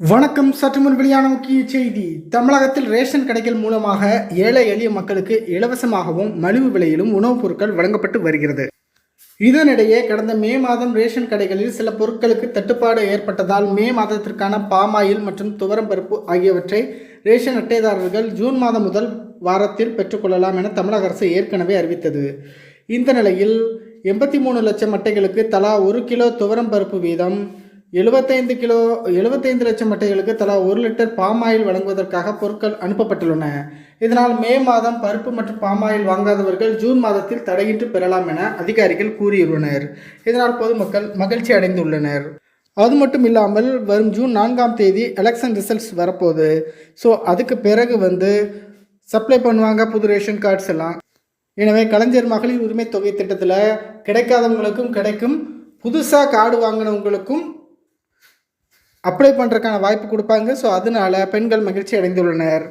வணக்கம் சற்று முன் வெளியான முக்கிய செய்தி. தமிழகத்தில் ரேஷன் கடைகள் மூலமாக ஏழை எளிய மக்களுக்கு இலவசமாகவும் மலிவு விலையிலும் உணவுப் பொருட்கள் வழங்கப்பட்டு வருகிறது. இதனிடையே கடந்த மே மாதம் ரேஷன் கடைகளில் சில பொருட்களுக்கு தட்டுப்பாடு ஏற்பட்டதால் மே மாதத்திற்கான பாமாயில் மற்றும் துவரம்பருப்பு ஆகியவற்றை ரேஷன் அட்டைதாரர்கள் ஜூன் மாதம் முதல் வாரத்தில் பெற்றுக்கொள்ளலாம் என தமிழக அரசு ஏற்கனவே அறிவித்தது. இந்த நிலையில் எண்பத்தி மூணு லட்சம் அட்டைகளுக்கு தலா ஒரு கிலோ துவரம் பருப்பு வீதம் எழுபத்தைந்து கிலோ எழுபத்தைந்து லட்சம் அட்டைகளுக்கு தலா ஒரு லிட்டர் பாமாயில் வழங்குவதற்காக பொருட்கள் அனுப்பப்பட்டுள்ளன. இதனால் மே மாதம் பருப்பு மற்றும் பாமாயில் வாங்காதவர்கள் ஜூன் மாதத்தில் தடையின்றி பெறலாம் என அதிகாரிகள் கூறியுள்ளனர். இதனால் பொதுமக்கள் மகிழ்ச்சி அடைந்துள்ளனர். அது மட்டும் இல்லாமல் வரும் ஜூன் நான்காம் தேதி எலெக்ஷன் ரிசல்ட்ஸ் வரப்போகுது. ஸோ அதுக்கு பிறகு வந்து சப்ளை பண்ணுவாங்க புது ரேஷன் கார்ட்ஸ் எல்லாம். எனவே கலைஞர் மகளிர் உரிமை தொகை திட்டத்தில் கிடைக்காதவங்களுக்கும் கிடைக்கும். புதுசாக கார்டு வாங்கினவங்களுக்கும் அப்ளை பண்ணுறதுக்கான வாய்ப்பு கொடுப்பாங்க. ஸோ அதனால பெண்கள் மகிழ்ச்சி அடைந்துள்ளனர்